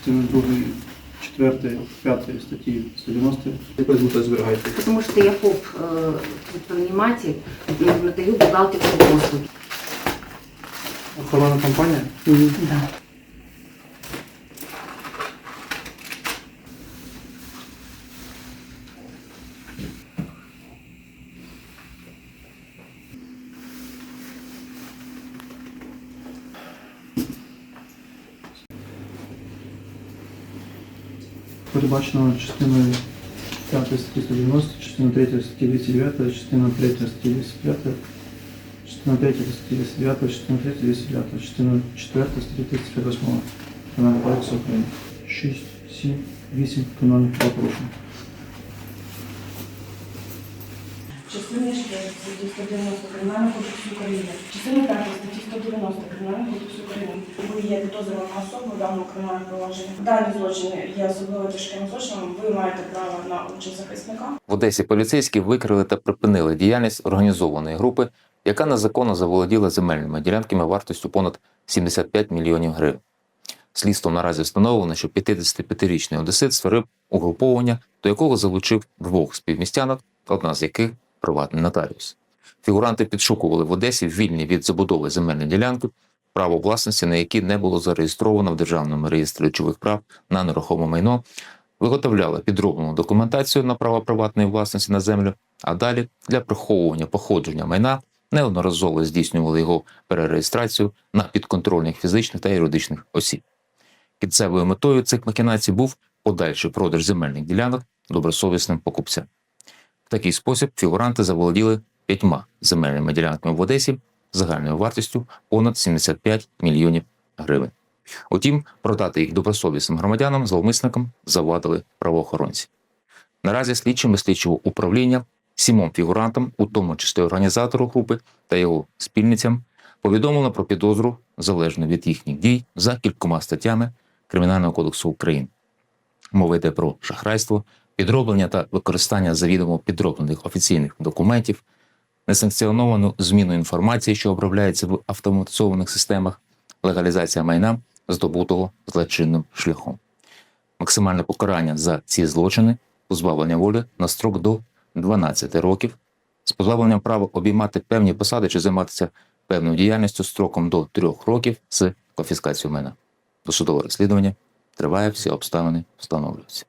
частини 2, 4, 5 статті 190. Якось з метою зберігаєте? Потому что я ФОП э, предприниматель, э, надаю бухгалтерские послуги. Охоронна компанія. Да. Передбачено частиною 5 статті 190, частина 3 статті 209, частина 3 статті 205, частина 3 статті 209, частина 3 209, частина 4 статті 358 Кримінального кодексу України. 6, 7, 8 кримінальних правопорушень. Частини 4 статті 190 Кримінального кодексу України, частини 5 статті 190 Кримінального кодексу України. Ви є підозрюваною особою в даному кримінальному провадженні. Дані злочини є особливо тяжким злочином. Ви маєте право на участь захисника. В Одесі поліцейські викрили та припинили діяльність організованої групи, яка незаконно заволоділа земельними ділянками вартістю понад 75 мільйонів гривень. Слідством наразі встановлено, що 55-річний одесит створив угруповання, до якого залучив двох співмістянок, одна з яких приватний нотаріус. Фігуранти підшукували в Одесі вільні від забудови земельні ділянки, право власності на які не було зареєстровано в Державному реєстрі речових прав на нерухоме майно, виготовляли підроблену документацію на право приватної власності на землю, а далі для приховування походження майна неодноразово здійснювали його перереєстрацію на підконтрольних фізичних та юридичних осіб. Кінцевою метою цих махінацій був подальший продаж земельних ділянок добросовісним покупцям. В такий спосіб фігуранти заволоділи п'ятьма земельними ділянками в Одесі загальною вартістю понад 75 мільйонів гривень. Утім, продати їх добросовісним громадянам зловмисникам завадили правоохоронці. Наразі слідчими слідчого управління сімом фігурантам, у тому числі організатору групи та його спільницям, повідомлено про підозру залежно від їхніх дій за кількома статтями Кримінального кодексу України. Мова йде про шахрайство, підроблення та використання завідомо підроблених офіційних документів, несанкціоновану зміну інформації, що обробляється в автоматизованих системах, легалізація майна, здобутого злочинним шляхом. Максимальне покарання за ці злочини позбавлення волі на строк до 12 років, з позбавленням права обіймати певні посади чи займатися певною діяльністю строком до 3 років з конфіскацією майна. Досудове розслідування триває, всі обставини встановлюються.